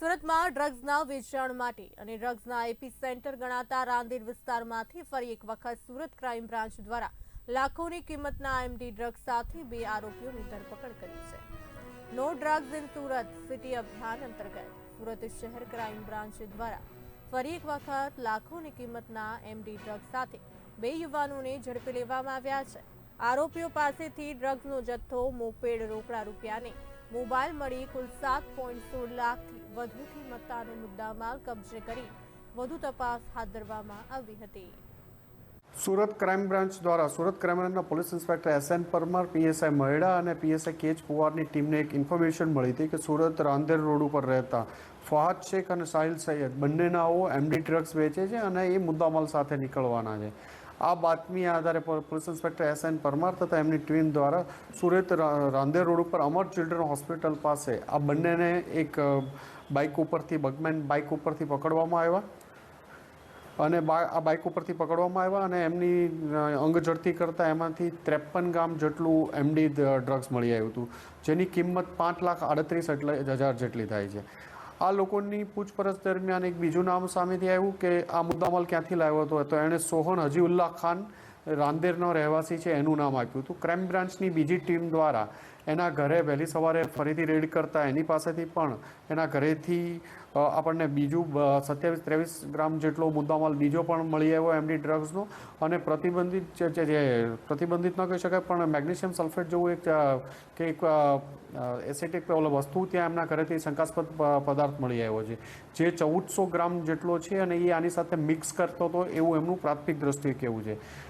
સુરતમાં ડ્રગ્સના વેચાણ માટે અને ડ્રગ્સના એપી સેન્ટર ગણાતા રાંદેર વિસ્તારમાંથી ફરી એક વખત સુરત ક્રાઇમ બ્રાન્ચ દ્વારા લાખોની કિંમતના એમડી ડ્રગ્સ સાથે બે આરોપીઓની ધરપકડ કરી છે. No drugs in Surat city અભિયાન અંતર્ગત સુરત શહેર ક્રાઇમ બ્રાન્ચ દ્વારા ફરી એક વખત લાખોની કિંમતના એમડી ડ્રગ્સ સાથે બે યુવાનોને ઝડપી લેવામાં આવ્યા છે. આરોપીઓ પાસેથી ડ્રગ્સનો જથ્થો, મોપેડ, રોકડા રૂપિયાને મોબાઈલ મળી કુલ સાત પોઈન્ટ સોળ લાખથી વધુ કિંમતનો મુદ્દામાલ કબજે કરી વધુ તપાસ હાથ ધરવામાં આવી હતી. સુરત ક્રાઇમ બ્રાન્ચ દ્વારા સુરત ક્રાઇમ બ્રાન્ચના police inspector S N Parmar, PSI Maheda અને પીએસઆઈ કેચ પુવારની ટીમને એક ઇન્ફોર્મેશન મળી હતી કે સુરત રાંદેર રોડ ઉપર રહેતા ફહાદ શેખ અને સાહિલ સૈયદ બંનેનાઓ એમડી ડ્રગ્સ વેચે છે અને એ મુદ્દામાલ સાથે નીકળવાના છે. આ બાતમી આધારે police inspector S N Parmar તથા એમની ટીમ દ્વારા સુરત રાંદેર રોડ ઉપર અમર ચિલ્ડ્રન હોસ્પિટલ પાસે આ બંનેને એક બાઇક ઉપરથી બગમેન બાઇક ઉપરથી પકડવામાં આવ્યા. અને આ બાઇક ઉપરથી પકડવામાં આવ્યા અને એમની અંગ ઝડતી કરતાં એમાંથી ત્રેપન ગ્રામ જેટલું એમડી ડ્રગ્સ મળી આવ્યું હતું. જેની કિંમત પાંચ લાખ આડત્રીસ હજાર જેટલી થાય છે. આ લોકોની પૂછપરછ દરમિયાન એક બીજું નામ સામેથી આવ્યું કે આ મુદ્દામાલ ક્યાંથી લાવ્યો હતો? તો એણે સોહન હજીઉલ્લા ખાન રાંદેરનો રહેવાસી છે, એનું નામ આપ્યું હતું. ક્રાઇમ બ્રાન્ચની બીજી ટીમ દ્વારા એના ઘરે વહેલી સવારે ફરીથી રેડ કરતા એની પાસેથી પણ એના ઘરેથી આપણને બીજું સત્યાવીસ ત્રેવીસ ગ્રામ જેટલો મુદ્દામાલ બીજો પણ મળી આવ્યો એમની ડ્રગ્સનો અને પ્રતિબંધિત જે- પ્રતિબંધિત ન કહી શકાય, પણ મેગ્નેશિયમ સલ્ફેટ જેવું એક કે એક એસેટિક વસ્તુ ત્યાં એમના ઘરેથી શંકાસ્પદ પદાર્થ મળી આવ્યો છે. જે ચૌદસો ગ્રામ જેટલો છે અને એ આની સાથે મિક્સ કરતો હતો એવું એમનું પ્રાથમિક દ્રષ્ટિએ કહેવું છે.